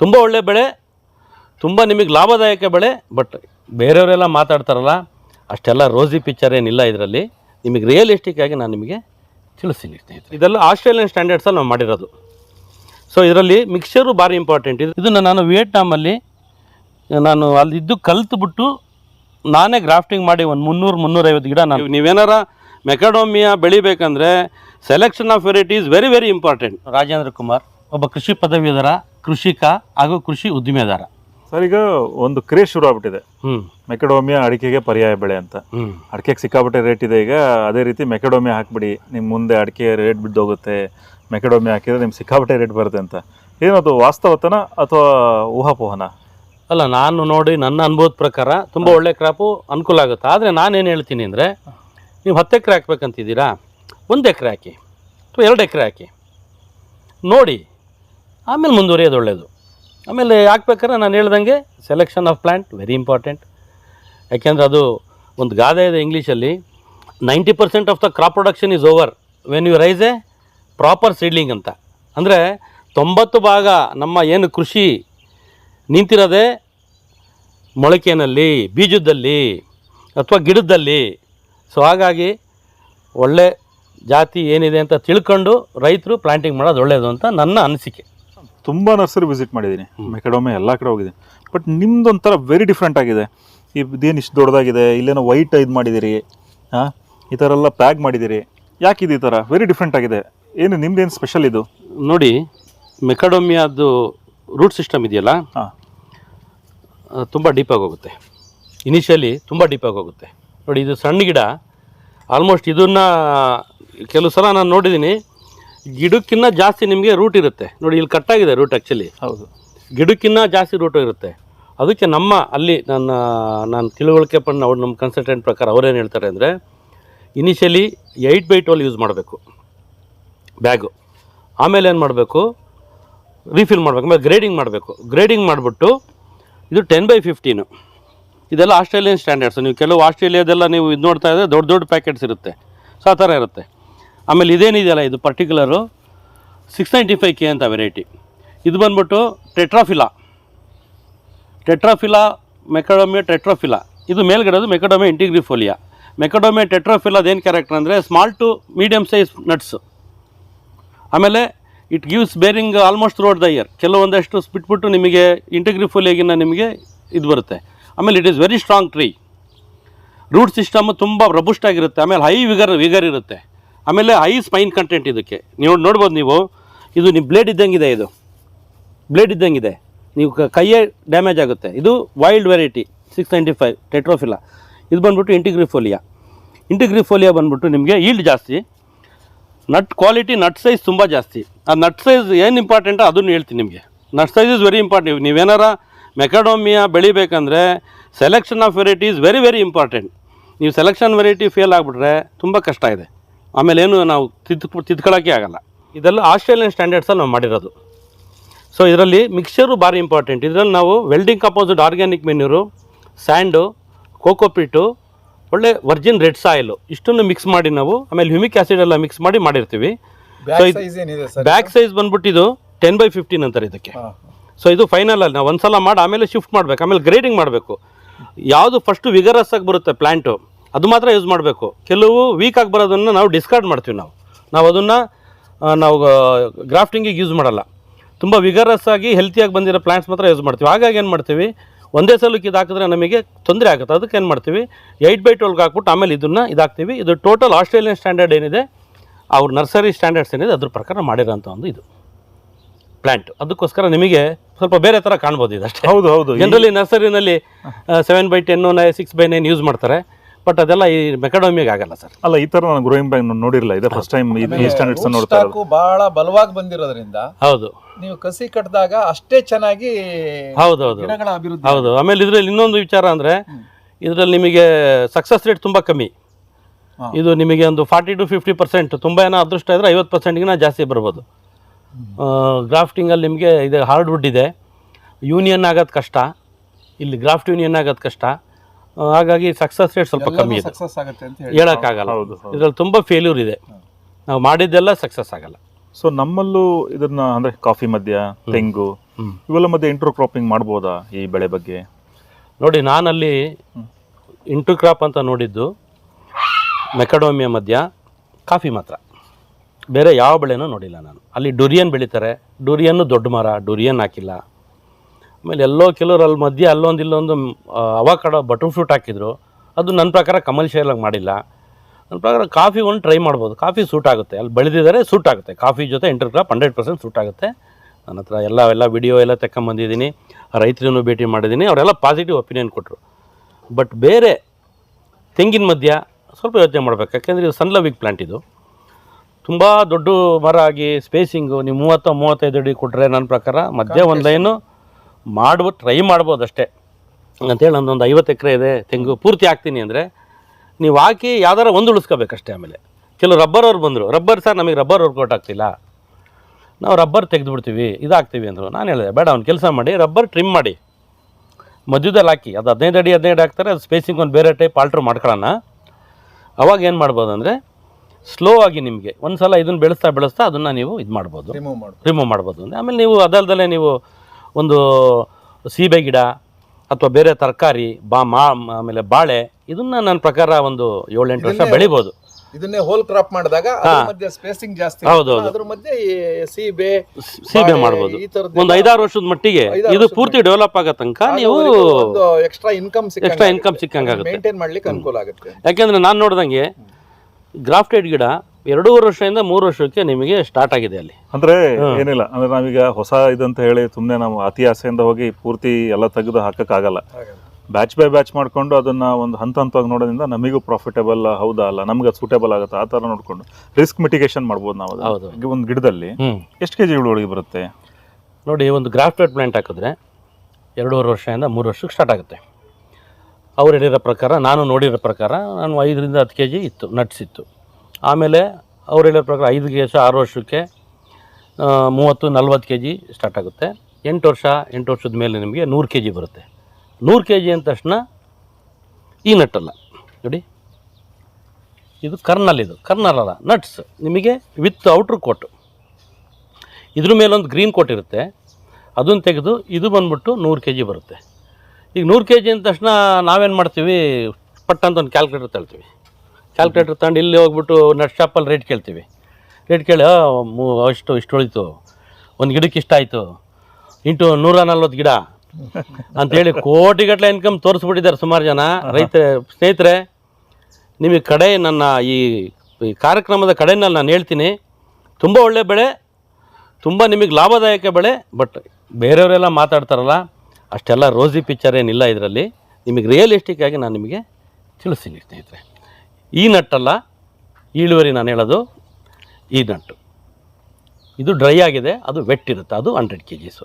ತುಂಬ ಒಳ್ಳೆ ಬೆಳೆ, ತುಂಬ ನಿಮಗೆ ಲಾಭದಾಯಕ ಬೆಳೆ ಬಟ್ ಬೇರೆಯವರೆಲ್ಲ ಮಾತಾಡ್ತಾರಲ್ಲ, ಅಷ್ಟೆಲ್ಲ ರೋಸಿ ಪಿಕ್ಚರ್ ಏನಿಲ್ಲ ಇದರಲ್ಲಿ. ನಿಮಗೆ ರಿಯಲಿಸ್ಟಿಕ್ ಆಗಿ ನಾನು ನಿಮಗೆ ತಿಳಿಸ್ತೀನಿ ಸ್ನೇಹಿತರೆ. ಇದೆಲ್ಲ ಆಸ್ಟ್ರೇಲಿಯನ್ ಸ್ಟ್ಯಾಂಡರ್ಡ್ಸಲ್ಲಿ ನಾವು ಮಾಡಿರೋದು. ಸೊ ಇದರಲ್ಲಿ ಮಿಕ್ಸರು ಭಾರಿ ಇಂಪಾರ್ಟೆಂಟ್ ಇದು ಇದನ್ನು ನಾನು ವಿಯೆಟ್ನಾಮಲ್ಲಿ, ನಾನು ಅಲ್ಲಿದ್ದು ಕಲ್ತ್ಬಿಟ್ಟು ನಾನೇ ಗ್ರಾಫ್ಟಿಂಗ್ ಮಾಡಿ ಒಂದು ಮುನ್ನೂರು, ಮುನ್ನೂರೈವತ್ತು ಗಿಡ ನಾನು ನೀವೇನಾರ macadamia ಬೆಳಿಬೇಕಂದ್ರೆ selection of varieties very very important Rajendra Kumar, ಒಬ್ಬ ಕೃಷಿ ಪದವೀಧರ ಕೃಷಿಕ ಹಾಗೂ ಕೃಷಿ ಉದ್ದಿಮೆದಾರ. ಸರ್ ಈಗ ಒಂದು ಕ್ರೇಜ್ ಶುರು ಆಗ್ಬಿಟ್ಟಿದೆ ಹ್ಞೂ ಮೆಕಡೋಮಿಯಾ ಅಡಿಕೆಗೆ ಪರ್ಯಾಯ ಬೆಳೆ ಅಂತ. ಅಡಿಕೆಗೆ ಸಿಕ್ಕಾಪಟ್ಟೆ ರೇಟ್ ಇದೆ. ಈಗ ಅದೇ ರೀತಿ ಮೆಕಡೋಮಿಯಾ ಹಾಕ್ಬಿಡಿ. ನಿಮ್ಮ ಮುಂದೆ ಅಡಿಕೆ ರೇಟ್ ಬಿದ್ದೋಗುತ್ತೆ. ಮೆಕಡೋಮಿಯಾ ಹಾಕಿದ್ರೆ ನಿಮ್ಗೆ ಸಿಕ್ಕಾಪಟ್ಟೆ ರೇಟ್ ಬರುತ್ತೆ ಅಂತ. ಏನದು ವಾಸ್ತವತನ ಅಥವಾ ಊಹಾಪೋಹನ? ಅಲ್ಲ ನಾನು ನೋಡಿ ನನ್ನ ಅನುಭವದ ಪ್ರಕಾರ ತುಂಬ ಒಳ್ಳೆ ಕ್ರಾಪು ಅನುಕೂಲ ಆಗುತ್ತೆ. ಆದರೆ ನಾನೇನು ಹೇಳ್ತೀನಿ ಅಂದರೆ ನೀವು ಹತ್ತು ಎಕರೆ ಹಾಕ್ಬೇಕಂತಿದ್ದೀರಾ? ಒಂದು ಎಕರೆ ಹಾಕಿ ಅಥವಾ ಎರಡು ಎಕರೆ ಹಾಕಿ. ನೋಡಿ ಆಮೇಲೆ ಮುಂದುವರಿಯೋದು ಒಳ್ಳೆಯದು ಆಮೇಲೆ ಹಾಕ್ಬೇಕಾದ್ರೆ ನಾನು ಹೇಳ್ದಂಗೆ selection of plant very important ಯಾಕೆಂದರೆ ಅದು ಒಂದು ಗಾದೆ ಇದೆ ಇಂಗ್ಲೀಷಲ್ಲಿ ninety percent of the crop production is over when you raise a proper seedling ಅಂತ. ಅಂದರೆ ತೊಂಬತ್ತು ಭಾಗ ನಮ್ಮ ಏನು ಕೃಷಿ ನಿಂತಿರೋದೆ ಮೊಳಕೆಯಲ್ಲಿ ಬೀಜದಲ್ಲಿ ಅಥವಾ ಗಿಡದಲ್ಲಿ ಸೊ ಹಾಗಾಗಿ ಒಳ್ಳೆ ಜಾತಿ ಏನಿದೆ ಅಂತ ತಿಳ್ಕೊಂಡು ರೈತರು ಪ್ಲ್ಯಾಂಟಿಂಗ್ ಮಾಡೋದು ಒಳ್ಳೆಯದು ಅಂತ ನನ್ನ ಅನಿಸಿಕೆ. ತುಂಬ ನರ್ಸರಿ ವಿಸಿಟ್ ಮಾಡಿದ್ದೀನಿ. ಮೆಕಡೊಮೆ ಎಲ್ಲ ಕಡೆ ಹೋಗಿದ್ದೀನಿ. ಬಟ್ ನಿಮ್ದು ಒಂಥರ ವೆರಿ ಡಿಫ್ರೆಂಟ್ ಆಗಿದೆ ಇದೇನು ಇಷ್ಟು ದೊಡ್ಡದಾಗಿದೆ ಇಲ್ಲೇನೋ ವೈಟ್ ಇದು ಮಾಡಿದ್ದೀರಿ ಹಾಂ ಈ ಥರ ಎಲ್ಲ ಪ್ಯಾಕ್ ಮಾಡಿದ್ದೀರಿ ಯಾಕಿದು ಈ ಥರ ವೆರಿ ಡಿಫ್ರೆಂಟ್ ಆಗಿದೆ. ಏನು ನಿಮ್ದೇನು ಸ್ಪೆಷಲ್ ಇದು? ನೋಡಿ ಮೆಕಡೋಮಿಯಾದು ರೂಟ್ ಸಿಸ್ಟಮ್ ಇದೆಯಲ್ಲ? ಹಾಂ. ತುಂಬ ಡೀಪಾಗಿ ಹೋಗುತ್ತೆ. ಇನಿಷಿಯಲಿ ತುಂಬ ಡೀಪಾಗಿ ಹೋಗುತ್ತೆ. ನೋಡಿ ಇದು ಸಣ್ಣ ಗಿಡ. ಆಲ್ಮೋಸ್ಟ್ ಇದನ್ನು ಕೆಲವು ಸಲ ನಾನು ನೋಡಿದ್ದೀನಿ ಗಿಡಕ್ಕಿಂತ ಜಾಸ್ತಿ ನಿಮಗೆ ರೂಟ್ ಇರುತ್ತೆ. ನೋಡಿ ಇಲ್ಲಿ ಕಟ್ಟಾಗಿದೆ ರೂಟ್ ಆ್ಯಕ್ಚುಲಿ ಹೌದು. ಗಿಡಕ್ಕಿನ್ನ ಜಾಸ್ತಿ ರೂಟ್ ಇರುತ್ತೆ. ಅದಕ್ಕೆ ನಮ್ಮ ಅಲ್ಲಿ ನನ್ನ ನಾನು ತಿಳುವಳಿಕೆ ಪಣ್ಣ ಅವ್ರು ನಮ್ಮ ಕನ್ಸಲ್ಟೆಂಟ್ ಪ್ರಕಾರ ಅವ್ರೇನು ಹೇಳ್ತಾರೆ ಅಂದರೆ initially eight by twelve use ಮಾಡಬೇಕು. ಬ್ಯಾಗು ಆಮೇಲೆ ಏನು ಮಾಡಬೇಕು? ರೀಫಿಲ್ ಮಾಡಬೇಕು. ಆಮೇಲೆ ಗ್ರೇಡಿಂಗ್ ಮಾಡಬೇಕು. ಗ್ರೇಡಿಂಗ್ ಮಾಡಿಬಿಟ್ಟು ಇದು ಟೆನ್ ಬೈ ಫಿಫ್ಟೀನು ಇದೆಲ್ಲ ಆಸ್ಟ್ರೇಲಿಯನ್ ಸ್ಟ್ಯಾಂಡರ್ಡ್ಸ್ ನೀವು ಕೆಲವು ಆಸ್ಟ್ರೇಲಿಯಾದೆಲ್ಲ ನೀವು ಇದು ನೋಡ್ತಾ ಇದ್ದರೆ ದೊಡ್ಡ ದೊಡ್ಡ ಪ್ಯಾಕೆಟ್ಸ್ ಇರುತ್ತೆ. ಸೊ ಆ ಥರ ಇರುತ್ತೆ. ಆಮೇಲೆ ಇದೇನಿದೆಯಲ್ಲ, ಇದು particular six ninety five K ಅಂತ ವೆರೈಟಿ ಇದು ಬಂದ್ಬಿಟ್ಟು ಟೆಟ್ರಾಫಿಲಾ ಟೆಟ್ರಾಫಿಲಾ ಮೆಕಡೋಮಿಯಾ ಟೆಟ್ರಾಫಿಲಾ ಇದು ಮೇಲ್ಗಡೆದು ಮೆಕಡೋಮಿಯಾ ಇಂಟಿಗ್ರಿಫೋಲಿಯಾ ಮೆಕಡೋಮಿಯಾ ಟೆಟ್ರಾಫಿಲಾದ ಏನು ಕ್ಯಾರೆಕ್ಟರ್ ಅಂದರೆ small to medium size nuts ಆಮೇಲೆ it gives bearing almost throughout the year ಕೆಲವೊಂದಷ್ಟು ಬಿಟ್ಬಿಟ್ಟು ನಿಮಗೆ ಇಂಟಿಗ್ರಿಫೋಲಿಯಾಗಿನ ನಿಮಗೆ ಇದು ಬರುತ್ತೆ. ಆಮೇಲೆ it is very strong tree root system ತುಂಬ ರಬುಸ್ಟ್ ಆಗಿರುತ್ತೆ. ಆಮೇಲೆ ಹೈ ವಿಗರ್ ವಿಗರ್ ಇರುತ್ತೆ. ಆಮೇಲೆ ಹೈ ಸ್ಪೈನ್ ಕಂಟೆಂಟ್ ಇದಕ್ಕೆ. ನೀವು ನೋಡ್ಬೋದು ನೀವು, ಇದು ನಿಮ್ಮ ಬ್ಲೇಡ್ ಇದ್ದಂಗಿದೆ ಇದು. ಬ್ಲೇಡ್ ಇದ್ದಂಗಿದೆ. ನೀವು ಕೈಯೇ ಡ್ಯಾಮೇಜ್ ಆಗುತ್ತೆ. ಇದು wild variety six ninety five tetraphylla ಇದು ಬಂದ್ಬಿಟ್ಟು ಇಂಟಿಗ್ರಿಫೋಲಿಯಾ ಇಂಟಿಗ್ರಿಫೋಲಿಯಾ ಬಂದ್ಬಿಟ್ಟು ನಿಮಗೆ ಈಲ್ಡ್ ಜಾಸ್ತಿ. ನಟ್ ಕ್ವಾಲಿಟಿ ನಟ್ ಸೈಜ್ ತುಂಬ ಜಾಸ್ತಿ. ಆ ನಟ್ ಸೈಜ್ ಏನು ಇಂಪಾರ್ಟೆಂಟೋ ಅದನ್ನು ಹೇಳ್ತೀನಿ ನಿಮಗೆ. Nut size is very important ನೀವೇನಾರ macadamia ಬೆಳಿಬೇಕಂದ್ರೆ selection of variety is very very important ನೀವು ಸೆಲೆಕ್ಷನ್ ವೆರೈಟಿ ಫೇಲ್ ಆಗಿಬಿಟ್ರೆ ತುಂಬ ಕಷ್ಟ ಇದೆ. ಆಮೇಲೆ ಏನು ನಾವು ತಿದ್ದು ತಿದ್ಕೊಳ್ಳೋಕ್ಕೆ ಆಗಲ್ಲ. ಇದೆಲ್ಲ ಆಸ್ಟ್ರೇಲಿಯನ್ ಸ್ಟ್ಯಾಂಡರ್ಡ್ಸಲ್ಲಿ ನಾವು ಮಾಡಿರೋದು. ಸೊ ಇದರಲ್ಲಿ ಮಿಕ್ಸರು ಭಾರಿ ಇಂಪಾರ್ಟೆಂಟ್ ಇದರಲ್ಲಿ ನಾವು welding compost organic manure sand cocopeat ಒಳ್ಳೆ ವರ್ಜಿನ್ ರೆಡ್ ಸಾಯಿಲು ಇಷ್ಟನ್ನು ಮಿಕ್ಸ್ ಮಾಡಿ ನಾವು ಆಮೇಲೆ ಹ್ಯೂಮಿಕ್ ಆ್ಯಸಿಡ್ ಎಲ್ಲ ಮಿಕ್ಸ್ ಮಾಡಿ ಮಾಡಿರ್ತೀವಿ. ಸೊ ಇದು ಬ್ಯಾಕ್ ಸೈಜ್ ಬಂದ್ಬಿಟ್ಟು ಇದು ಟೆನ್ ಬೈ ಫಿಫ್ಟೀನ್ ಅಂತಾರೆ ಇದಕ್ಕೆ. ಸೊ ಇದು ಫೈನಲ್ ಅಲ್ಲಿ ನಾವು ಒಂದ್ಸಲ ಮಾಡಿ ಆಮೇಲೆ ಶಿಫ್ಟ್ ಮಾಡಬೇಕು ಆಮೇಲೆ ಗ್ರೇಡಿಂಗ್ ಮಾಡಬೇಕು. ಯಾವುದು ಫಸ್ಟು ವಿಗರಸ್ ಆಗಿ ಬರುತ್ತೆ ಪ್ಲ್ಯಾಂಟು ಅದು ಮಾತ್ರ ಯೂಸ್ ಮಾಡಬೇಕು. ಕೆಲವು ವೀಕ್ ಆಗಿ ಬರೋದನ್ನು ನಾವು ಡಿಸ್ಕಾರ್ಡ್ ಮಾಡ್ತೀವಿ ನಾವು. ನಾವು ಅದನ್ನು ನಾವು ಗ್ರಾಫ್ಟಿಂಗಿಗೆ ಯೂಸ್ ಮಾಡಲ್ಲ. ತುಂಬ ವಿಗರಸ್ ಆಗಿ ಹೆಲ್ತಿಯಾಗಿ ಬಂದಿರೋ ಪ್ಲಾಂಟ್ಸ್ ಮಾತ್ರ ಯೂಸ್ ಮಾಡ್ತೀವಿ. ಹಾಗಾಗಿ ಏನು ಮಾಡ್ತೀವಿ? ಒಂದೇ ಸಲಕ್ಕೆ ಇದು ಹಾಕಿದ್ರೆ ನಮಗೆ ತೊಂದರೆ ಆಗುತ್ತೆ. ಅದಕ್ಕೆ ಏನು ಮಾಡ್ತೀವಿ? ಏಯ್ಟ್ ಬೈ ಟ್ವೆಲ್ಗೆ ಹಾಕ್ಬಿಟ್ಟು ಆಮೇಲೆ ಇದನ್ನು ಇದಾಗ್ತೀವಿ ಇದು ಟೋಟಲ್ ಆಸ್ಟ್ರೇಲಿಯನ್ ಸ್ಟ್ಯಾಂಡರ್ಡ್ ಏನಿದೆ? ಅವ್ರ ನರ್ಸರಿ ಸ್ಟ್ಯಾಂಡರ್ಡ್ಸ್ ಏನಿದೆ? ಅದ್ರ ಪ್ರಕಾರ ಮಾಡಿರೋಂಥ ಒಂದು ಇದು. ಪ್ಲ್ಯಾಂಟ್ ಅದಕ್ಕೋಸ್ಕರ ನಿಮಗೆ ಸ್ವಲ್ಪ ಬೇರೆ ಥರ ಕಾಣ್ಬೋದು ಇದು ಅಷ್ಟೇ ಹೌದು. ಹೌದು ಜನರಲಿ ನರ್ಸರಿನಲ್ಲಿ ಸೆವೆನ್ ಬೈ ಟೆನ್ನು ನೈ ಸಿಕ್ಸ್ ಬೈ ನೈನ್ ಯೂಸ್ ಮಾಡ್ತಾರೆ. ಬಟ್ ಅದೆಲ್ಲ ಈ ಮೆಕಡೋಮಿಯಾಗ ಆಗಲ್ಲ ಸರ್. ಅಲ್ಲ ಈ ತರ ನಾನು ಗ್ರೋಯಿಂಗ್ ಬ್ಯಾಗ್ ನೋಡಿರಲಿಲ್ಲ ಇದೆ ಫಸ್ಟ್ ಟೈಮ್ ಈ ಸ್ಟ್ಯಾಂಡರ್ಡ್ಸ್ ನೋಡ್ತಾ ಇರೋದು ಸ್ಟಾಕು ಬಹಳ ಬಲವಾಗಿ ಬಂದಿರೋದ್ರಿಂದ ಹೌದು. ನೀವು ಕಸಿ ಕಟ್ಟಿದಾಗ ಅಷ್ಟೇ ಚೆನ್ನಾಗಿ ಹೌದು ಹೌದು. ಗಿಡಗಳ ಅಭಿವೃದ್ಧಿ ಹೌದು. ಆಮೇಲೆ ಇದರಲ್ಲಿ ಇನ್ನೊಂದು ವಿಚಾರ ಅಂದರೆ ಇದರಲ್ಲಿ ನಿಮಗೆ ಸಕ್ಸಸ್ ರೇಟ್ ತುಂಬ ಕಮ್ಮಿ. ಹಾ. ಇದು ನಿಮಗೆ ಒಂದು ಫಾರ್ಟಿ ಟು ಫಿಫ್ಟಿ ಪರ್ಸೆಂಟ್ ತುಂಬ ಏನೋ ಅದೃಷ್ಟ ಇದ್ದರೆ ಐವತ್ತು ಪರ್ಸೆಂಟ್ಗಿನ ಜಾಸ್ತಿ ಬರ್ಬೋದು. ಗ್ರಾಫ್ಟಿಂಗಲ್ಲಿ ನಿಮಗೆ ಇದು ಹಾರ್ಡ್ ವುಡ್ ಇದೆ. ಯೂನಿಯನ್ ಆಗೋದು ಕಷ್ಟ. ಇಲ್ಲಿ ಗ್ರಾಫ್ಟ್ ಯೂನಿಯನ್ ಆಗೋದು ಕಷ್ಟ. ಹಾಗಾಗಿ ಸಕ್ಸಸ್ ರೇಟ್ ಸ್ವಲ್ಪ ಕಮ್ಮಿ ಇದೆ. ಸಕ್ಸಸ್ ಆಗುತ್ತೆ ಅಂತ ಹೇಳಿ. ಹೇಳೋಕ್ಕಾಗಲ್ಲ. ಹೌದು ಹೌದು. ಇದರಲ್ಲಿ ತುಂಬ ಫೇಲ್ಯೂರ್ ಇದೆ. ನಾವು ಮಾಡಿದ್ದೆಲ್ಲ ಸಕ್ಸಸ್ ಆಗಲ್ಲ. ಸೊ ನಮ್ಮಲ್ಲೂ ಇದನ್ನ ಅಂದ್ರೆ ಕಾಫಿ ಮಧ್ಯ ತೆಂಗು. ಇವೆಲ್ಲ ಮಧ್ಯ ಇಂಟ್ರೋ ಕ್ರಾಪಿಂಗ್ ಮಾಡ್ಬೋದಾ ಈ ಬೆಳೆ ಬಗ್ಗೆ? ನೋಡಿ ನಾನಲ್ಲಿ ಇಂಟು ಕ್ರಾಪ್ ಅಂತ ನೋಡಿದ್ದು ಮೆಕಡೋಮಿಯ ಮಧ್ಯ ಕಾಫಿ ಮಾತ್ರ. ಬೇರೆ ಯಾವ ಬೆಳೆನೂ ನೋಡಿಲ್ಲ ನಾನು. ಅಲ್ಲಿ ಡುರಿಯನ್ ಬೆಳೀತಾರೆ. ಡುರಿಯನ್ನು ದೊಡ್ಡ ಮರ ಡುರಿಯನ್ ಹಾಕಿಲ್ಲ. ಆಮೇಲೆ ಎಲ್ಲೋ ಕೆಲವರು ಅಲ್ಲಿ ಮಧ್ಯೆ ಅಲ್ಲೊಂದು ಇಲ್ಲೊಂದು ಅವಾಕಡ ಬಟರ್ ಫ್ರೂಟ್ ಹಾಕಿದ್ರು. ಅದು ನನ್ನ ಪ್ರಕಾರ ಕಮಲ್ ಆಗಿ ಮಾಡಿಲ್ಲ. ನನ್ನ ಪ್ರಕಾರ ಕಾಫಿ ಒಂದು ಟ್ರೈ ಮಾಡ್ಬೋದು. ಕಾಫಿ ಸೂಟ್ ಆಗುತ್ತೆ. ಅಲ್ಲಿ ಬೆಳೆದಿದ್ದಾರೆ ಸೂಟ್ ಆಗುತ್ತೆ. ಕಾಫಿ ಜೊತೆ intercrop hundred percent suit ಆಗುತ್ತೆ. ನನ್ನ ಹತ್ರ ಎಲ್ಲ ಎಲ್ಲ ವಿಡಿಯೋ ಎಲ್ಲ ತೆಕ್ಕೊಂಬಂದಿದ್ದೀನಿ. ರೈತರನ್ನು ಭೇಟಿ ಮಾಡಿದ್ದೀನಿ. ಅವರೆಲ್ಲ ಪಾಸಿಟಿವ್ ಒಪಿನಿಯನ್ ಕೊಟ್ಟರು ಬಟ್ ಬೇರೆ ತೆಂಗಿನ ಮಧ್ಯ ಸ್ವಲ್ಪ ಯೋಚನೆ ಮಾಡಬೇಕು. ಯಾಕೆಂದರೆ ಇದು ಸನ್ಲವಿಕ್ ಪ್ಲಾಂಟ್ ಇದು. ತುಂಬ ದೊಡ್ಡ ಮರ ಆಗಿ ಸ್ಪೇಸಿಂಗು ನೀವು ಮೂವತ್ತು ಮೂವತ್ತೈದು ಅಡಿ ಕೊಟ್ಟರೆ ನನ್ನ ಪ್ರಕಾರ ಮಧ್ಯ ಒಂದು ಲೈನು ಮಾಡ್ಬೋದು ಟ್ರೈ ಮಾಡ್ಬೋದು ಅಷ್ಟೇ. ಅಂತೇಳಿ ನಂದೊಂದು ಐವತ್ತು ಎಕರೆ ಇದೆ ತೆಂಗು ಪೂರ್ತಿ ಹಾಕ್ತೀನಿ ಅಂದರೆ ನೀವು ಹಾಕಿ ಯಾವ್ದಾರ ಒಂದು ಉಳಿಸ್ಕೋಬೇಕಷ್ಟೇ ಆಮೇಲೆ. ಕೆಲವು ರಬ್ಬರ್ ಅವ್ರು ಬಂದರು ರಬ್ಬರ್ ಸರ್ ನಮಗೆ ರಬ್ಬರ್ ವರ್ಕೌಟ್ ಆಗ್ತಿಲ್ಲ ನಾವು ರಬ್ಬರ್ ತೆಗೆದುಬಿಡ್ತೀವಿ ಇದಾಗ್ತೀವಿ ಅಂದರು. ನಾನು ಹೇಳಿದೆ ಬೇಡ ಅವ್ನು ಕೆಲಸ ಮಾಡಿ ರಬ್ಬರ್ ಟ್ರಿಮ್ ಮಾಡಿ. ಮಧ್ಯದಲ್ಲಿ ಹಾಕಿ ಅದು ಹದಿನೈದು ಅಡಿ ಹದಿನೈದು ಹಾಕ್ತಾರೆ ಅದು ಸ್ಪೇಸಿಂಗ್ ಒಂದು ಬೇರೆ ಟೈಪ್ ಆಲ್ಟ್ರ್ ಮಾಡ್ಕೊಳ್ಳೋಣ. ಅವಾಗ ಏನು ಮಾಡ್ಬೋದು ಅಂದರೆ ಸ್ಲೋ ಆಗಿ ನಿಮಗೆ ಒಂದು ಸಲ ಇದನ್ನು ಬೆಳೆಸ್ತಾ ಬೆಳೆಸ್ತಾ ಅದನ್ನು ನೀವು ಇದು ಮಾಡ್ಬೋದು. ರಿಮೂವ್ ಮಾಡ್ಬೋದು. ರಿಮೂವ್ ಮಾಡ್ಬೋದು. ಅಂದರೆ ಆಮೇಲೆ ನೀವು ಅದಲ್ದಲ್ಲೇ ನೀವು ಒಂದು ಸೀಬೆ ಗಿಡ ಅಥವಾ ಬೇರೆ ತರಕಾರಿ ಬಾ ಮಾ ಆಮೇಲೆ ಬಾಳೆ ಇದನ್ನ ನನ್ನ ಪ್ರಕಾರ ಒಂದು ಏಳೆಂಟು ವರ್ಷ ಬೆಳಿಬಹುದು ಬೆಳಿಬೋದು. ಇದನ್ನೇ ಹೋಲ್ ಕ್ರಾಪ್ ಮಾಡಿದಾಗ ಮಧ್ಯೆ ಸ್ಪೇಸಿಂಗ್ ಜಾಸ್ತಿ ಹೌದು, ಇರುತ್ತೆ. ಹೌದು. ಅದ್ರ ಮಧ್ಯೆ ಈ ಸೀಬೆ ಸೀಬೆ ಮಾಡಬಹುದು ಮಾಡ್ಬೋದು. ಈ ಒಂದು ಐದಾರು ವರ್ಷದ ಮಟ್ಟಿಗೆ ಇದು ಪೂರ್ತಿ ಡೆವಲಪ್ ಆಗ ತನಕ ನೀವು ಎಕ್ಸ್ಟ್ರಾ ಇನ್ಕಮ್ ಎಕ್ಸ್ಟ್ರಾ ಇನ್ಕಮ್ ಸಿಕ್ಕಂಗಾಗುತ್ತೆ. ಮೇಂಟೈನ್ ಮಾಡ್ಲಿಕ್ಕೆ ಅನುಕೂಲ ಆಗುತ್ತೆ. ಯಾಕೆಂದ್ರೆ ನಾನು ನೋಡ್ದಂಗೆ ಗ್ರಾಫ್ಟೆಡ್ ಗಿಡ ಎರಡೂವರೆ ವರ್ಷದಿಂದ ಮೂರು ವರ್ಷಕ್ಕೆ ನಿಮಗೆ ಸ್ಟಾರ್ಟ್ ಆಗಿದೆ ಅಲ್ಲಿ. ಅಂದ್ರೆ ಏನಿಲ್ಲ ಅಂದ್ರೆ ನಾವೀಗ ಹೊಸ ಇದಂತ ಹೇಳಿ ಸುಮ್ಮನೆ ನಾವು ಅತಿ ಆಸೆಯಿಂದ ಹೋಗಿ ಪೂರ್ತಿ ಎಲ್ಲ ತೆಗೆದು ಹಾಕಕ್ಕಾಗಲ್ಲ. ಬ್ಯಾಚ್ ಬೈ ಬ್ಯಾಚ್ ಮಾಡ್ಕೊಂಡು ಅದನ್ನ ಒಂದು ಹಂತ ಹಂತವಾಗಿ ನೋಡೋದ್ರಿಂದ ನಮಗೂ ಪ್ರಾಫಿಟಬಲ್ ಹೌದಾ ಅಲ್ಲ ನಮ್ಗೆ ಅದು ಸೂಟೇಬಲ್ ಆಗುತ್ತೆ? ಆ ಥರ ನೋಡ್ಕೊಂಡು. ರಿಸ್ಕ್ ಮಿಟಿಗೇಷನ್ ಮಾಡ್ಬೋದು ನಾವು. ಹೌದು. ಈಗ ಒಂದು ಗಿಡದಲ್ಲಿ ಎಷ್ಟು ಕೆ ಜಿ ಒಳಗೆ ಬರುತ್ತೆ? ನೋಡಿ ಒಂದು ಗ್ರಾಫ್ಟೆಡ್ ಪ್ಲಾಂಟ್ ಹಾಕಿದ್ರೆ ಎರಡೂವರೆ ವರ್ಷದಿಂದ ಮೂರು ವರ್ಷಕ್ಕೆ ಸ್ಟಾರ್ಟ್ ಆಗುತ್ತೆ. ಅವ್ರು ಹೇಳಿರೋ ಪ್ರಕಾರ ನಾನು ನೋಡಿರೋ ಪ್ರಕಾರ ನಾನು ಐದರಿಂದ ಹತ್ತು ಕೆ ಜಿ ಇತ್ತು ನಟ್ಸ್ ಇತ್ತು. ಆಮೇಲೆ ಅವ್ರು ಹೇಳೋ ಪ್ರಕಾರ ಐದು ಜಿ ಆರು ವರ್ಷಕ್ಕೆ ಮೂವತ್ತು, ನಲ್ವತ್ತು ಕೆ ಜಿ ಸ್ಟಾರ್ಟ್ ಆಗುತ್ತೆ. ಎಂಟು ವರ್ಷ, ಎಂಟು ವರ್ಷದ ಮೇಲೆ ನಿಮಗೆ ನೂರು ಕೆ ಜಿ ಬರುತ್ತೆ. ನೂರು ಕೆ ಜಿ ಅಂದ ತಕ್ಷಣ ಈ ನಟ್ಟಲ್ಲ ನೋಡಿ. ಇದು ಕರ್ನಲ್ ಇದು, ಕರ್ನಲ್ ಅಲ್ಲ ನಟ್ಸ್ ನಿಮಗೆ ವಿತ್ ಔಟ್ರ್ ಕೋಟ್ ಇದ್ರ ಮೇಲೊಂದು ಗ್ರೀನ್ ಕೋಟ್ ಇರುತ್ತೆ. ಅದನ್ನು ತೆಗೆದು ಇದು ಬಂದ್ಬಿಟ್ಟು ನೂರು ಕೆ ಜಿ ಬರುತ್ತೆ. ಈಗ ನೂರು ಕೆ ಜಿ ಅಂದ ತಕ್ಷಣ ನಾವೇನು ಮಾಡ್ತೀವಿ? ಪಟ್ ಅಂತ ಒಂದು ಕ್ಯಾಲ್ಕುಲೇಟರ್ ತಳ್ತೀವಿ. ಕ್ಯಾಲ್ಕುಲೇಟರ್ ತಗೊಂಡು ಇಲ್ಲಿ ಹೋಗ್ಬಿಟ್ಟು ನಟ್ ಶಾಪಲ್ಲಿ ರೇಟ್ ಕೇಳ್ತೀವಿ. ರೇಟ್ ಕೇಳಿ ಮೂ, ಅಷ್ಟು, ಇಷ್ಟು ಉಳಿತು. ಒಂದು ಗಿಡಕ್ಕೆ ಇಷ್ಟ ಆಯಿತು. ಇಂಟು ನೂರ ನಲ್ವತ್ತು ಗಿಡ. ಅಂತೇಳಿ ಕೋಟಿಗಟ್ಟಲೆ ಇನ್ಕಮ್ ತೋರಿಸ್ಬಿಟ್ಟಿದ್ದಾರೆ ಸುಮಾರು ಜನ. ರೈತ ಸ್ನೇಹಿತರೆ, ನಿಮಗೆ ಕಡೆ ನನ್ನ ಈ ಈ ಕಾರ್ಯಕ್ರಮದ ಕಡೆಯಲ್ಲಿ ನಾನು ಹೇಳ್ತೀನಿ, ತುಂಬ ಒಳ್ಳೆ ಬೆಳೆ, ತುಂಬ ನಿಮಗೆ ಲಾಭದಾಯಕ ಬೆಳೆ, ಬಟ್ ಬೇರೆಯವರೆಲ್ಲ ಮಾತಾಡ್ತಾರಲ್ಲ, ಅಷ್ಟೆಲ್ಲ ರೋಸಿ ಪಿಕ್ಚರ್ ಏನಿಲ್ಲ ಇದರಲ್ಲಿ. ನಿಮಗೆ ರಿಯಲಿಸ್ಟಿಕ್ ಆಗಿ ನಾನು ನಿಮಗೆ ತಿಳಿಸ್ತೀನಿ ಸ್ನೇಹಿತರೆ. ಈ ನಟ್ಟಲ್ಲ ಇಳುವರಿ ನಾನು ಹೇಳೋದು ಈ ನಟ್ಟು. ಇದು ಡ್ರೈ ಆಗಿದೆ ಅದು ವೆಟ್ ಇರುತ್ತೆ ಅದು ಹಂಡ್ರೆಡ್ ಕೆ ಜಿಸು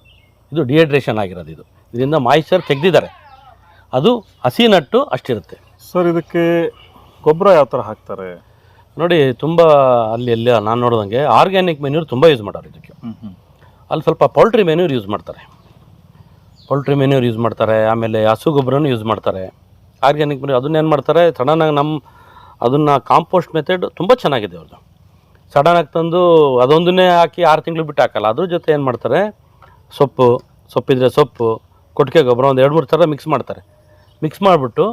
ಇದು ಡಿಹೈಡ್ರೇಷನ್ ಆಗಿರೋದು ಇದು. ಇದರಿಂದ ಮಾಯಿಶ್ಚರ್ ತೆಗೆದಿದ್ದಾರೆ. ಅದು ಹಸಿ ನಟ್ಟು ಅಷ್ಟಿರುತ್ತೆ. ಸರ್ ಇದಕ್ಕೆ ಗೊಬ್ಬರ ಯಾವ ಥರ ಹಾಕ್ತಾರೆ? ನೋಡಿ ತುಂಬ ಅಲ್ಲಿ ಎಲ್ಲ ನಾನು ನೋಡಿದಂಗೆ ಆರ್ಗ್ಯಾನಿಕ್ ಮೆನ್ಯೂರ್ ತುಂಬ ಯೂಸ್ ಮಾಡೋರು ಇದಕ್ಕೆ. ಅಲ್ಲಿ ಸ್ವಲ್ಪ ಪೌಲ್ಟ್ರಿ ಮೆನ್ಯೂರ್ ಯೂಸ್ ಮಾಡ್ತಾರೆ. ಪೌಲ್ಟ್ರಿ ಮೆನ್ಯೂರ್ ಯೂಸ್ ಮಾಡ್ತಾರೆ ಆಮೇಲೆ ಹಸು ಗೊಬ್ಬರನೂ ಯೂಸ್ ಮಾಡ್ತಾರೆ. ಆರ್ಗ್ಯಾನಿಕ್ ಮೆನ್ಯೂರ್ ಅದನ್ನೇನು ಮಾಡ್ತಾರೆ? ಸಡನ್ನಾಗಿ ನಮ್ಮ ಅದನ್ನು ಕಾಂಪೋಸ್ಟ್ ಮೆಥಡ್ ತುಂಬ ಚೆನ್ನಾಗಿದೆ ಅವ್ರದ್ದು ಸಡನ್ನಾಗಿ ತಂದು ಅದೊಂದನ್ನೇ ಹಾಕಿ ಆರು ತಿಂಗಳು ಬಿಟ್ಟು ಹಾಕಲ್ಲ ಅದ್ರ ಜೊತೆ ಏನು ಮಾಡ್ತಾರೆ? ಸೊಪ್ಪು ಸೊಪ್ಪಿದ್ರೆ ಸೊಪ್ಪು ಕೊಟ್ಟಿಗೆ ಗೊಬ್ಬರ ಒಂದು ಎರಡು ಮೂರು ಥರ ಮಿಕ್ಸ್ ಮಾಡ್ತಾರೆ. ಮಿಕ್ಸ್ ಮಾಡಿಬಿಟ್ಟು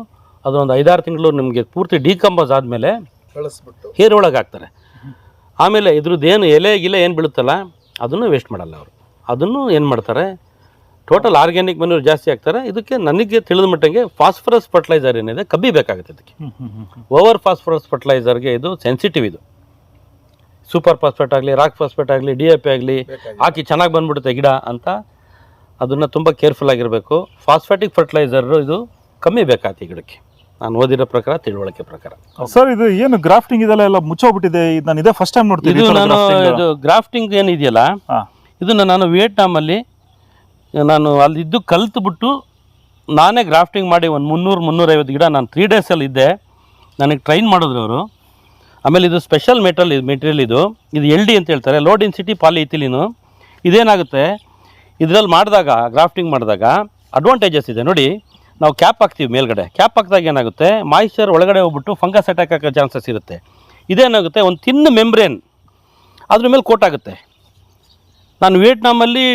ಅದೊಂದು ಐದಾರು ತಿಂಗಳು ನಿಮಗೆ ಪೂರ್ತಿ ಡಿಕಂಪೋಸ್ ಆದಮೇಲೆ ಕಳಿಸ್ಬಿಟ್ಟು. ಹೇರ್ ಒಳಗೆ ಹಾಕ್ತಾರೆ. ಆಮೇಲೆ ಇದ್ರದ್ದು ಏನು ಎಲೆ ಗಿಲೆ ಏನು ಬೀಳುತ್ತಲ್ಲ ಅದನ್ನು ವೇಸ್ಟ್ ಮಾಡಲ್ಲ ಅವರು. ಅದನ್ನು ಏನು ಮಾಡ್ತಾರೆ? ಟೋಟಲ್ ಆರ್ಗ್ಯಾನಿಕ್ ಮೆನ್ಯೂರ್ ಜಾಸ್ತಿ ಆಗ್ತಾರೆ. ಇದಕ್ಕೆ ನನಗೆ ತಿಳಿದ ಮಟ್ಟಿಗೆ ಫಾಸ್ಫರಸ್ ಫರ್ಟಿಲೈಸರ್ ಏನಿದೆ ಕಮ್ಮಿ ಬೇಕಾಗುತ್ತೆ ಇದಕ್ಕೆ. ಓವರ್ ಫಾಸ್ಫರಸ್ ಫರ್ಟಿಲೈಸರ್ಗೆ ಇದು ಸೆನ್ಸಿಟಿವ್ ಇದು. ಸೂಪರ್ ಫಾಸ್ಫೇಟ್ ಆಗಲಿ ರಾಕ್ ಫಾಸ್ಫೇಟ್ ಆಗಲಿ ಡಿ ಎ ಪಿ ಆಗಲಿ ಹಾಕಿ ಚೆನ್ನಾಗಿ ಬಂದ್ಬಿಡುತ್ತೆ ಗಿಡ ಅಂತ ಅದನ್ನು ತುಂಬ ಕೇರ್ಫುಲ್ ಆಗಿರಬೇಕು. ಫಾಸ್ಫೇಟಿಕ್ ಫರ್ಟಿಲೈಸರು ಇದು ಕಮ್ಮಿ ಬೇಕಾಗುತ್ತೆ ಗಿಡಕ್ಕೆ. ನಾನು ಓದಿರೋ ಪ್ರಕಾರ ತಿಳುವಳಿಕೆ ಪ್ರಕಾರ. ಸರ್ ಇದು ಏನು ಗ್ರಾಫ್ಟಿಂಗ್ ಇದೆಲ್ಲ ಎಲ್ಲ ಮುಚ್ಚೋಗ್ಬಿಟ್ಟಿದೆ? ಇದು ನಾನು ಇದೇ ಫಸ್ಟ್ ಟೈಮ್ ನೋಡ್ತೀನಿ ಇದು ನಾನು ಇದು ಗ್ರಾಫ್ಟಿಂಗ್ ಏನಿದೆಯಲ್ಲ. ಇದನ್ನು ನಾನು ವಿಯೆಟ್ನಾಮಲ್ಲಿ ನಾನು ಅಲ್ಲಿದ್ದು ಕಲ್ತ್ಬಿಟ್ಟು ನಾನೇ ಗ್ರಾಫ್ಟಿಂಗ್ ಮಾಡಿ ಒಂದು ಮುನ್ನೂರು ಮುನ್ನೂರೈವತ್ತು ಗಿಡ ನಾನು ತ್ರೀ ಡೇಸಲ್ಲಿ ಇದ್ದೆ. ನನಗೆ ಟ್ರೈನ್ ಮಾಡಿದ್ರು ಅವರು. ಆಮೇಲೆ ಇದು ಸ್ಪೆಷಲ್ ಮೆಟಲ್ ಇದು ಮೆಟೀರಿಯಲ್ ಇದು. ಇದು ಎಲ್ ಡಿ ಅಂತ ಹೇಳ್ತಾರೆ. ಲೋ ಸಿಟಿ ಪಾಲಿ ಇಥಿಲಿನು ಇದೇನಾಗುತ್ತೆ? ಇದರಲ್ಲಿ ಮಾಡಿದಾಗ ಗ್ರಾಫ್ಟಿಂಗ್ ಮಾಡಿದಾಗ ಅಡ್ವಾಂಟೇಜಸ್ ಇದೆ. ನೋಡಿ, ನಾವು ಕ್ಯಾಪ್ ಹಾಕ್ತೀವಿ ಮೇಲ್ಗಡೆ. ಕ್ಯಾಪ್ ಹಾಕಿದಾಗ ಏನಾಗುತ್ತೆ? ಮಾಯಿಶ್ಚರ್ ಒಳಗಡೆ ಹೋಗ್ಬಿಟ್ಟು ಫಂಗಸ್ ಅಟ್ಯಾಕ್ ಆಗೋ ಚಾನ್ಸಸ್ ಇರುತ್ತೆ. ಇದೇನಾಗುತ್ತೆ? ಒಂದು ತಿನ್ನ ಮೆಂಬ್ರೇನ್ ಅದ್ರ ಮೇಲೆ ಕೋಟ್ ಆಗುತ್ತೆ. ನಾನು ವಿಯೆಟ್ನಾಮಲ್ಲಿ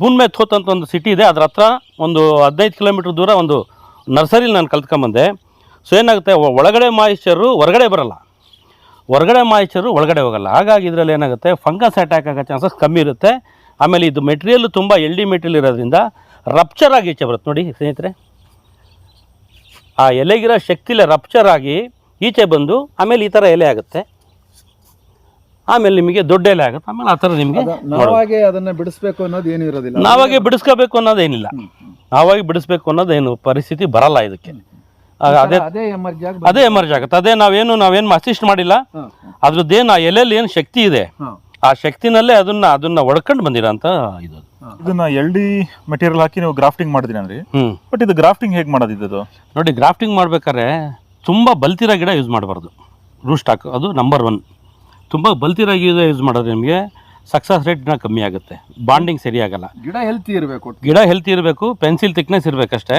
ಬುನ್ಮೆಥೋತ್ ಅಂತ ಒಂದು ಸಿಟಿ ಇದೆ. ಅದ್ರ ಹತ್ರ ಒಂದು ಹದಿನೈದು ಕಿಲೋಮೀಟ್ರ್ ದೂರ ಒಂದು ನರ್ಸರಿಲಿ ನಾನು ಕಲ್ತ್ಕೊಂಬಂದೆ. ಸೊ ಏನಾಗುತ್ತೆ ಒಳಗಡೆ ಮಾಯಿಶ್ಚರು ಹೊರಗಡೆ ಬರೋಲ್ಲ. ಹೊರಗಡೆ ಮಾಯಿಶ್ಚರು ಒಳಗಡೆ ಹೋಗಲ್ಲ. ಹಾಗಾಗಿ ಇದರಲ್ಲಿ ಏನಾಗುತ್ತೆ ಫಂಗಸ್ ಅಟ್ಯಾಕ್ ಆಗೋ ಚಾನ್ಸಸ್ ಕಮ್ಮಿ ಇರುತ್ತೆ. ಆಮೇಲೆ ಇದು ಮೆಟೀರಿಯಲ್ ತುಂಬ ಎಲ್ಡಿ ಮೆಟೀರಿಯಲ್ ಇರೋದ್ರಿಂದ ರಪ್ಚರ್ ಆಗಿ ಈಚೆ ಬರುತ್ತೆ. ನೋಡಿ ಸ್ನೇಹಿತರೆ, ಆ ಎಲೆಗಿರೋ ಶಕ್ತಿಲೆ ರಪ್ಚರ್ ಆಗಿ ಈಚೆ ಬಂದು ಆಮೇಲೆ ಈ ಥರ ಎಲೆ ಆಗುತ್ತೆ. ಆಮೇಲೆ ನಿಮಗೆ ದೊಡ್ಡ ಎಲೆ ಆಗುತ್ತೆ. ಆಮೇಲೆ ಆ ಥರ ನಿಮಗೆ ನಾವಾಗೆ ಅದನ್ನ ಬಿಡಿಸ್ಬೇಕು ಅನ್ನೋದು ಏನು ಇರೋದಿಲ್ಲ. ನಾವಾಗೆ ಬಿಡಿಸ್ಕೋಬೇಕು ಅನ್ನೋದೇನಿಲ್ಲ ನಾವಾಗಿ ಬಿಡಿಸ್ಬೇಕು ಅನ್ನೋದೇನು ಪರಿಸ್ಥಿತಿ ಬರಲ್ಲ ಇದಕ್ಕೆ. ಅದೇ ಅದೇ ಎಮರ್ಜಿ ಆಗುತ್ತೆ. ಅದೇ ನಾವೇನು ನಾವೇನು ಅಸಿಸ್ಟ್ ಮಾಡಿಲ್ಲ. ಅದ್ರದ್ದೇನು ಆ ಎಲೆಯಲ್ಲಿ ಏನು ಶಕ್ತಿ ಇದೆ. ಆ ಶಕ್ತಿನಲ್ಲೇ ಅದನ್ನ ಅದನ್ನ ಒಡ್ಕೊಂಡು ಬಂದಿರೋಂಥ ಇದು. ಇದನ್ನ ಎಲ್ ಡಿ ಮೆಟೀರಿಯಲ್ ಹಾಕಿ ನೀವು ಗ್ರಾಫ್ಟಿಂಗ್ ಮಾಡಿದ್ರಿ ಅಂದ್ರೆ. ಬಟ್ ಇದು ಗ್ರಾಫ್ಟಿಂಗ್ ಹೇಗೆ ಮಾಡೋದು ಇದು ನೋಡಿ ಗ್ರಾಫ್ಟಿಂಗ್ ಮಾಡ್ಬೇಕಾದ್ರೆ ತುಂಬಾ ಬಲ್ತಿರೋ ಗಿಡ ಯೂಸ್ ಮಾಡಬಾರ್ದು. ರೂಸ್ಟಾಕ್ ಅದು ನಂಬರ್ ಒನ್ ತುಂಬ ಬಲ್ತಿರೋ ಗಿಡ ಯೂಸ್ ಮಾಡೋದು ನಿಮಗೆ ಸಕ್ಸಸ್ ರೇಟ್ನ ಕಮ್ಮಿ ಆಗುತ್ತೆ. ಬಾಂಡಿಂಗ್ ಸರಿಯಾಗಲ್ಲ ಗಿಡ ಹೆಲ್ತಿ ಇರಬೇಕು ಗಿಡ ಹೆಲ್ತಿ ಇರಬೇಕು ಪೆನ್ಸಿಲ್ ತಿಕ್ನೆಸ್ ಇರಬೇಕಷ್ಟೇ.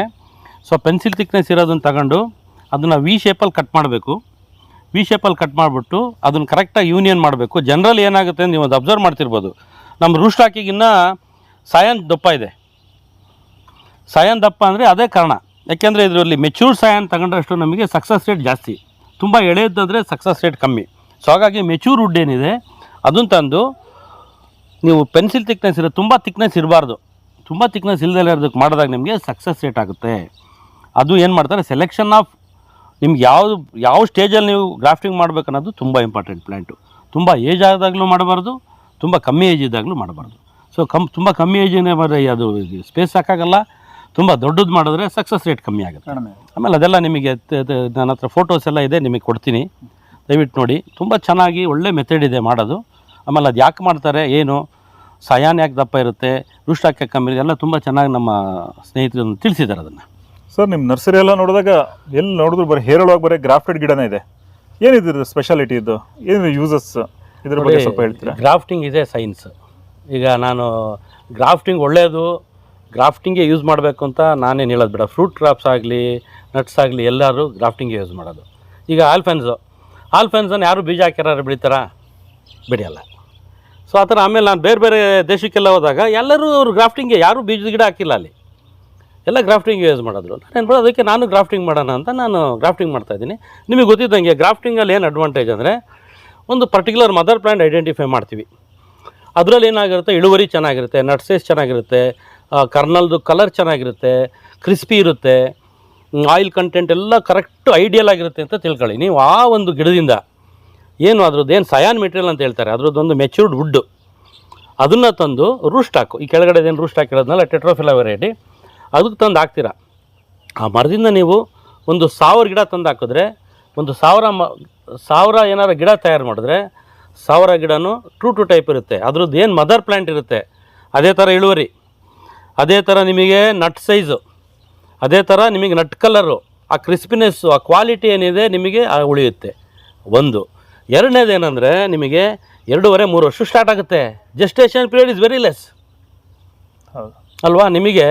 ಸೊ ಪೆನ್ಸಿಲ್ ತಿಕ್ನೆಸ್ ಇರೋದನ್ನು ತಗೊಂಡು ಅದನ್ನು ವಿ ಶೇಪಲ್ಲಿ ಕಟ್ ಮಾಡಬೇಕು. ವಿ ಶೇಪಲ್ಲಿ ಕಟ್ ಮಾಡಿಬಿಟ್ಟು ಅದನ್ನು ಕರೆಕ್ಟಾಗಿ ಯೂನಿಯನ್ ಮಾಡಬೇಕು. ಜನರಲ್ ಏನಾಗುತ್ತೆ ಅಂತ ನೀವು ಅದು ಅಬ್ಸರ್ವ್ ಮಾಡ್ತಿರ್ಬೋದು ನಮ್ಮ ರೂಸ್ಟಾಕಿಗಿನ್ನ ಸಾಯನ್ ದಪ್ಪ ಇದೆ. ಸಾಯನ್ ದಪ್ಪ ಅಂದರೆ ಅದೇ ಕಾರಣ. ಯಾಕೆಂದರೆ ಇದರಲ್ಲಿ ಮೆಚೂರ್ ಸಾಯನ್ ತಗೊಂಡ್ರಷ್ಟು ನಮಗೆ ಸಕ್ಸಸ್ ರೇಟ್ ಜಾಸ್ತಿ. ತುಂಬ ಎಳೆಯದ್ದಾದರೆ ಸಕ್ಸಸ್ ರೇಟ್ ಕಮ್ಮಿ. ಸೊ ಹಾಗಾಗಿ ಮೆಚೂರ್ ವುಡ್ ಏನಿದೆ ಅದನ್ನು ತಂದು ನೀವು ಪೆನ್ಸಿಲ್ ತಿಕ್ನೆಸ್ ಇರೋ ತುಂಬ ತಿಕ್ನೆಸ್ ಇರಬಾರ್ದು. ತುಂಬ ತಿಕ್ನೆಸ್ ಇಲ್ಲದೆ ಇರೋದಕ್ಕೆ ಮಾಡಿದಾಗ ನಿಮಗೆ ಸಕ್ಸಸ್ ರೇಟ್ ಆಗುತ್ತೆ. ಅದು ಏನು ಮಾಡ್ತಾರೆ ಸೆಲೆಕ್ಷನ್ ಆಫ್ ನಿಮ್ಗೆ ಯಾವುದು ಯಾವ ಸ್ಟೇಜಲ್ಲಿ ನೀವು ಗ್ರಾಫ್ಟಿಂಗ್ ಮಾಡಬೇಕನ್ನೋದು ತುಂಬ ಇಂಪಾರ್ಟೆಂಟ್ ಪ್ಲ್ಯಾಂಟು ತುಂಬ ಏಜ್ ಆದಾಗಲೂ ಮಾಡಬಾರ್ದು ತುಂಬ ಕಮ್ಮಿ ಏಜ್ ಇದ್ದಾಗಲೂ ಮಾಡಬಾರ್ದು. ಸೊ ಕಮ್ ತುಂಬ ಕಮ್ಮಿ ಏಜಿನೇ ಬರೀ ಅದು ಸ್ಪೇಸ್ ಸಾಕಾಗಲ್ಲ. ತುಂಬ ದೊಡ್ಡದು ಮಾಡಿದ್ರೆ ಸಕ್ಸಸ್ ರೇಟ್ ಕಮ್ಮಿ ಆಗುತ್ತೆ. ಆಮೇಲೆ ಅದೆಲ್ಲ ನಿಮಗೆ ನನ್ನ ಹತ್ರ ಫೋಟೋಸ್ ಎಲ್ಲ ಇದೆ ನಿಮಗೆ ಕೊಡ್ತೀನಿ. ದಯವಿಟ್ಟು ನೋಡಿ. ತುಂಬ ಚೆನ್ನಾಗಿ ಒಳ್ಳೆ ಮೆಥಡ್ ಇದೆ ಮಾಡೋದು. ಆಮೇಲೆ ಅದು ಯಾಕೆ ಮಾಡ್ತಾರೆ ಏನು ಸಯಾನ್ ಯಾಕೆ ದಪ್ಪ ಇರುತ್ತೆ ರುಷ್ಟಾಕ್ ಯಾಕೆ ಕಮ್ಮಿ ಎಲ್ಲ ತುಂಬ ಚೆನ್ನಾಗಿ ನಮ್ಮ ಸ್ನೇಹಿತರು ತಿಳಿಸಿದ್ದಾರೆ ಅದನ್ನು. ಸರ್ ನಿಮ್ಮ ನರ್ಸರಿ ಎಲ್ಲ ನೋಡಿದಾಗ ಎಲ್ಲಿ ನೋಡಿದ್ರು ಬರೀ ಹೇರಳವಾಗಿ ಬರೀ ಗ್ರಾಫ್ಟೆಡ್ ಗಿಡನೇ ಇದೆ. ಏನಿದೆ ಸ್ಪೆಷಾಲಿಟಿ ಇದು? ಏನು ಯೂಸಸ್ ಇದ್ರ ಬಗ್ಗೆ ಸ್ವಲ್ಪ ಹೇಳ್ತೀರಾ? ಗ್ರಾಫ್ಟಿಂಗ್ ಇದೆ ಸೈನ್ಸ್ ಈಗ ನಾನು ಗ್ರಾಫ್ಟಿಂಗ್ ಒಳ್ಳೆಯದು ಗ್ರಾಫ್ಟಿಂಗೇ ಯೂಸ್ ಮಾಡಬೇಕು ಅಂತ ನಾನೇನು ಹೇಳೋದು ಬೇಡ. ಫ್ರೂಟ್ ಕ್ರಾಪ್ಸ್ ಆಗಲಿ ನಟ್ಸ್ ಆಗಲಿ ಎಲ್ಲರೂ ಗ್ರಾಫ್ಟಿಂಗೇ ಯೂಸ್ ಮಾಡೋದು. ಈಗ ಆಲ್ಫೆನ್ಸು ಆಲ್ಫೆನ್ಸನ್ನು ಯಾರು ಬೀಜ ಹಾಕಿರಾರು ಬೆಳೀತಾರ? ಬೆಳೆಯಲ್ಲ ಸೊ ಆ ಥರ ಆಮೇಲೆ ನಾನು ಬೇರೆ ಬೇರೆ ದೇಶಕ್ಕೆಲ್ಲ ಹೋದಾಗ ಎಲ್ಲರೂ ಅವರು ಗ್ರಾಫ್ಟಿಂಗ್ಗೆ ಯಾರೂ ಬೀಜದ ಗಿಡ ಹಾಕಿಲ್ಲ ಅಲ್ಲಿ. ಎಲ್ಲ ಗ್ರಾಫ್ಟಿಂಗ್ ಯೂಸ್ ಮಾಡಿದ್ರು. ನಾನು ಮಾಡೋದು? ಅದಕ್ಕೆ ನಾನು ಗ್ರಾಫ್ಟಿಂಗ್ ಮಾಡೋಣ ಅಂತ ನಾನು ಗ್ರಾಫ್ಟಿಂಗ್ ಮಾಡ್ತಾಯಿದ್ದೀನಿ ನಿಮಗೆ ಗೊತ್ತಿದ್ದಂಗೆ ಗ್ರಾಫ್ಟಿಂಗಲ್ಲಿ ಏನು ಅಡ್ವಾಂಟೇಜ್ ಅಂದರೆ ಒಂದು ಪರ್ಟಿಕ್ಯುಲರ್ ಮದರ್ ಪ್ಲ್ಯಾಂಟ್ ಐಡೆಂಟಿಫೈ ಮಾಡ್ತೀವಿ. ಅದರಲ್ಲಿ ಏನಾಗಿರುತ್ತೆ? ಇಳುವರಿ ಚೆನ್ನಾಗಿರುತ್ತೆ ನಟ್ಸೇಸ್ ಚೆನ್ನಾಗಿರುತ್ತೆ ಕರ್ನಲ್ದು ಕಲರ್ ಚೆನ್ನಾಗಿರುತ್ತೆ ಕ್ರಿಸ್ಪಿ ಇರುತ್ತೆ. ಆಯಿಲ್ ಕಂಟೆಂಟ್ ಎಲ್ಲ ಕರೆಕ್ಟ್ ಐಡಿಯಲ್ ಆಗಿರುತ್ತೆ ಅಂತ ತಿಳ್ಕೊಳ್ಳಿ. ನೀವು ಆ ಒಂದು ಗಿಡದಿಂದ ಏನು ಅದ್ರದ್ದು ಏನು ಸಯಾನ್ ಮೆಟೀರಿಯಲ್ ಅಂತ ಹೇಳ್ತಾರೆ ಅದ್ರದ್ದೊಂದು ಮೆಚ್ಯೂರ್ಡ್ ವುಡ್ಡು ಅದನ್ನು ತಂದು ರೂಸ್ಟ್ ಹಾಕು. ಈ ಕೆಳಗಡೆ ಏನು ರೂಸ್ಟ್ ಹಾಕಿರೋದ್ನಲ್ಲ ಟೆಟ್ರೋಫಿಲಾ ವೆರೈಟಿ ಅದಕ್ಕೆ ತಂದು ಹಾಕ್ತೀರಾ? ಆ ಮರದಿಂದ ನೀವು ಒಂದು ಸಾವಿರ ಗಿಡ ತಂದು ಹಾಕಿದ್ರೆ, ಒಂದು ಸಾವಿರ ಮ, ಸಾವಿರ ಏನಾರು ಗಿಡ ತಯಾರು ಮಾಡಿದ್ರೆ, ಸಾವಿರ ಗಿಡನೂ ಟೂ ಟು ಟೈಪ್ ಇರುತ್ತೆ. ಅದ್ರದ್ದು ಏನು ಮದರ್ ಪ್ಲ್ಯಾಂಟ್ ಇರುತ್ತೆ, ಅದೇ ಥರ ಇಳುವರಿ. ಅದೇ ಥರ ನಿಮಗೆ ನಟ್ ಸೈಜು ಅದೇ ಥರ ನಿಮಗೆ ನಟ್ ಕಲರು ಆ ಕ್ರಿಸ್ಪಿನೆಸ್ಸು ಆ ಕ್ವಾಲಿಟಿ ಏನಿದೆ ನಿಮಗೆ ಆ ಉಳಿಯುತ್ತೆ. ಒಂದು. ಎರಡನೇದು ಏನಂದರೆ ನಿಮಗೆ ಎರಡೂವರೆ ಮೂರು ವರ್ಷ ಸ್ಟಾರ್ಟ್ ಆಗುತ್ತೆ. Gestation period is very less ಹೌದು. ಅಲ್ವಾ? ನಿಮಗೆ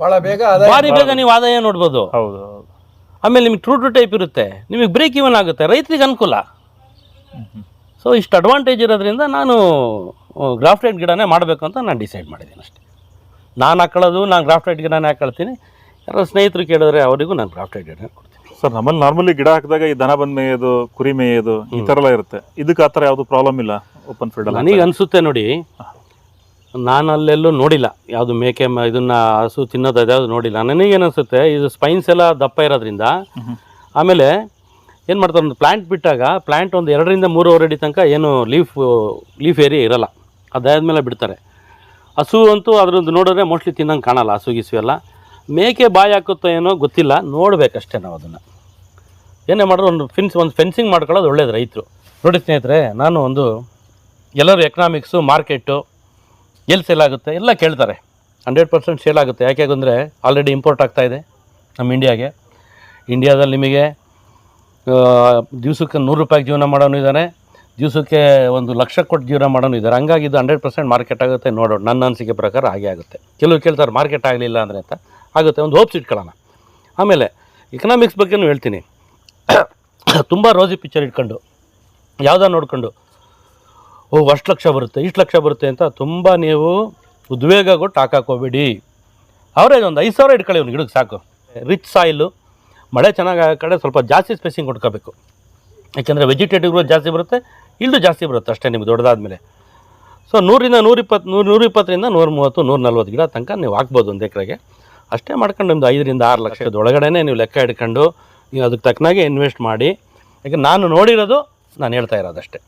ಭಾಳ ಬೇಗ ಆದಾಯ ಭಾರಿ ಬೇಗ ನೀವು ಆದಾಯ ನೋಡ್ಬೋದು. ಹೌದು ಹೌದು. ಆಮೇಲೆ ನಿಮಗೆ ಟ್ರೂ ಟು ಟೈಪ್ ಇರುತ್ತೆ. ನಿಮಗೆ ಬ್ರೇಕ್ ಇವನ್ ಆಗುತ್ತೆ. ರೈತರಿಗೆ ಅನುಕೂಲ. ಸೊ ಇಷ್ಟು ಅಡ್ವಾಂಟೇಜ್ ಇರೋದ್ರಿಂದ ನಾನು ಗ್ರಾಫ್ಟೆಡ್ ಗಿಡನೇ ಮಾಡಬೇಕು ಅಂತ ನಾನು ಡಿಸೈಡ್ ಮಾಡಿದ್ದೀನಿ ಅಷ್ಟೇ. ನಾನು ಹಾಕೊಳ್ಳೋದು ನಾನು ಗ್ರಾಫ್ಟೆಡ್ ಗಿಡನೇ ಹಾಕೊಳ್ತೀನಿ. ಯಾರೋ ಸ್ನೇಹಿತರು ಕೇಳಿದ್ರೆ ಅವರಿಗೂ ನಾನು ಕ್ರಾಫ್ಟ್ ಗಿಡ ಕೊಡ್ತೀನಿ. ಸರ್ ನಮ್ಮಲ್ಲಿ ನಾರ್ಮಲಿ ಗಿಡ ಹಾಕಿದಾಗ ಈ ದನ ಬಂದ ಮೇಯೋದು ಕುರಿ ಮೇಯೋದು ಈ ಥರ ಎಲ್ಲ ಇರುತ್ತೆ. ಇದಕ್ಕೆ ಆ ಥರ ಯಾವುದು ಪ್ರಾಬ್ಲಮ್ ಇಲ್ಲ ಓಪನ್ ಫೀಲ್ಡ್ ನನಗೆ ಅನಿಸುತ್ತೆ ನೋಡಿ ನಾನು ಅಲ್ಲೆಲ್ಲೂ ನೋಡಿಲ್ಲ. ಯಾವುದು ಮೇಕೆ ಮ- ಇದನ್ನ ಹಸು ತಿನ್ನೋದು ಅದ್ಯಾವುದು ನೋಡಿಲ್ಲ. ನನಗೇನು ಅನಿಸುತ್ತೆ ಇದು ಸ್ಪೈನ್ಸ್ ಎಲ್ಲ ದಪ್ಪ ಇರೋದ್ರಿಂದ ಆಮೇಲೆ ಏನು ಮಾಡ್ತಾರೆ ಒಂದು ಪ್ಲ್ಯಾಂಟ್ ಬಿಟ್ಟಾಗ ಪ್ಲ್ಯಾಂಟ್ ಒಂದು ಎರಡರಿಂದ ಮೂರುವರೆ ಅಡಿ ತನಕ ಏನು ಲೀಫ್ ಲೀಫ್ ಏರಿಯಾ ಇರಲ್ಲ. ಅದಾದ್ಮೇಲೆ ಬಿಡ್ತಾರೆ. ಹಸು ಅಂತೂ ಅದ್ರದ್ದು ನೋಡಿದ್ರೆ ಮೋಸ್ಟ್ಲಿ ತಿನ್ನಂಗೆ ಕಾಣಲ್ಲ ಹಸು ಗಿಸು ಎಲ್ಲ. ಮೇಕೆ ಬಾಯಿ ಹಾಕುತ್ತೋ ಏನೋ ಗೊತ್ತಿಲ್ಲ, ನೋಡಬೇಕಷ್ಟೇ ನಾವು ಅದನ್ನು. ಏನೇ ಮಾಡಿದ್ರು ಒಂದು ಫಿನ್ಸ್ ಒಂದು ಫೆನ್ಸಿಂಗ್ ಮಾಡ್ಕೊಳ್ಳೋದು ಒಳ್ಳೇದು ರೈತರು. ನೋಡಿ ಸ್ನೇಹಿತರೆ, ನಾನು ಒಂದು ಎಲ್ಲರೂ ಎಕನಾಮಿಕ್ಸು ಮಾರ್ಕೆಟು ಎಲ್ಲಿ ಸೇಲ್ ಆಗುತ್ತೆ ಎಲ್ಲ ಕೇಳ್ತಾರೆ. ಹಂಡ್ರೆಡ್ ಪರ್ಸೆಂಟ್ ಸೇಲ್ ಆಗುತ್ತೆ. ಯಾಕೆ ಅಂದರೆ ಆಲ್ರೆಡಿ ಇಂಪೋರ್ಟ್ ಆಗ್ತಾ ಇದೆ ನಮ್ಮ ಇಂಡಿಯಾಗೆ ಇಂಡಿಯಾದಲ್ಲಿ ನಿಮಗೆ ದಿವಸಕ್ಕೆ ನೂರು ರೂಪಾಯಿಗೆ ಜೀವನ ಮಾಡೋನು ಇದ್ದಾನೆ. ದಿವಸಕ್ಕೆ ಒಂದು ಲಕ್ಷ ಕೊಟ್ಟು ಜೀವನ ಮಾಡೋನು ಇದ್ದಾರೆ. ಹಂಗಾಗಿ ಇದು ಹಂಡ್ರೆಡ್ ಪರ್ಸೆಂಟ್ ಮಾರ್ಕೆಟ್ ಆಗುತ್ತೆ ನೋಡೋಣ. ನನ್ನ ಅನಿಸಿಕೆ ಪ್ರಕಾರ ಹಾಗೆ ಆಗುತ್ತೆ. ಕೆಲವರು ಕೇಳ್ತಾರೆ ಮಾರ್ಕೆಟ್ ಆಗಲಿಲ್ಲ ಅಂದರೆ ಅಂತ. ಆಗುತ್ತೆ, ಒಂದು ಹೋಪ್ಸ್ ಇಟ್ಕೊಳ್ಳೋಣ. ಆಮೇಲೆ ಎಕನಾಮಿಕ್ಸ್ ಬಗ್ಗೆನೂ ಹೇಳ್ತೀನಿ. ತುಂಬ ರೋಸಿ ಪಿಕ್ಚರ್ ಇಟ್ಕೊಂಡು, ಯಾವುದೋ ನೋಡ್ಕೊಂಡು, ಓ, ಅಷ್ಟು ಲಕ್ಷ ಬರುತ್ತೆ, ಇಷ್ಟು ಲಕ್ಷ ಬರುತ್ತೆ ಅಂತ ತುಂಬ ನೀವು ಉದ್ವೇಗ ಕೊಟ್ಟು ಹಾಕಾಕೋಬೇಡಿ ಅವರೇ ಒಂದು ಐದು ಸಾವಿರ ಇಟ್ಕೊಳ್ಳಿ ಅವ್ನು ಗಿಡಕ್ಕೆ ಸಾಕು. ರಿಚ್ ಸಾಯಿಲು ಮಳೆ ಚೆನ್ನಾಗಿ ಆಗೋ ಕಡೆ ಸ್ವಲ್ಪ ಜಾಸ್ತಿ ಸ್ಪೇಸಿಂಗ್ ಕೊಟ್ಕೋಬೇಕು. ಯಾಕೆಂದರೆ ವೆಜಿಟೇಟಿವ್ಗಳು ಜಾಸ್ತಿ ಬರುತ್ತೆ ಇಲ್ಲೂ ಜಾಸ್ತಿ ಬರುತ್ತೆ ಅಷ್ಟೇ ನಿಮ್ಗೆ ದೊಡ್ಡದಾದ್ಮೇಲೆ. ಸೊ ನೂರಿಂದ ನೂರಿಪ್ಪತ್ತು ನೂರು, ನೂರಿಪ್ಪತ್ತರಿಂದ ನೂರ ಮೂವತ್ತು ನೂರ ನಲ್ವತ್ತು ಗಿಡ ತನಕ ನೀವು ಹಾಕ್ಬೋದು ಒಂದು ಎಕರೆಗೆ. ಅಷ್ಟೇ ಮಾಡ್ಕೊಂಡು ನಿಮ್ದು ಐದರಿಂದ ಆರು ಲಕ್ಷದ ಒಳಗಡೆನೇ ನೀವು ಲೆಕ್ಕ ಇಟ್ಕೊಂಡು ನೀವು ಅದಕ್ಕೆ ತಕ್ಕನಾಗೆ ಇನ್ವೆಸ್ಟ್ ಮಾಡಿ. ಯಾಕೆ ನಾನು ನೋಡಿರೋದು, ನಾನು ಹೇಳ್ತಾ ಇರೋದಷ್ಟೇ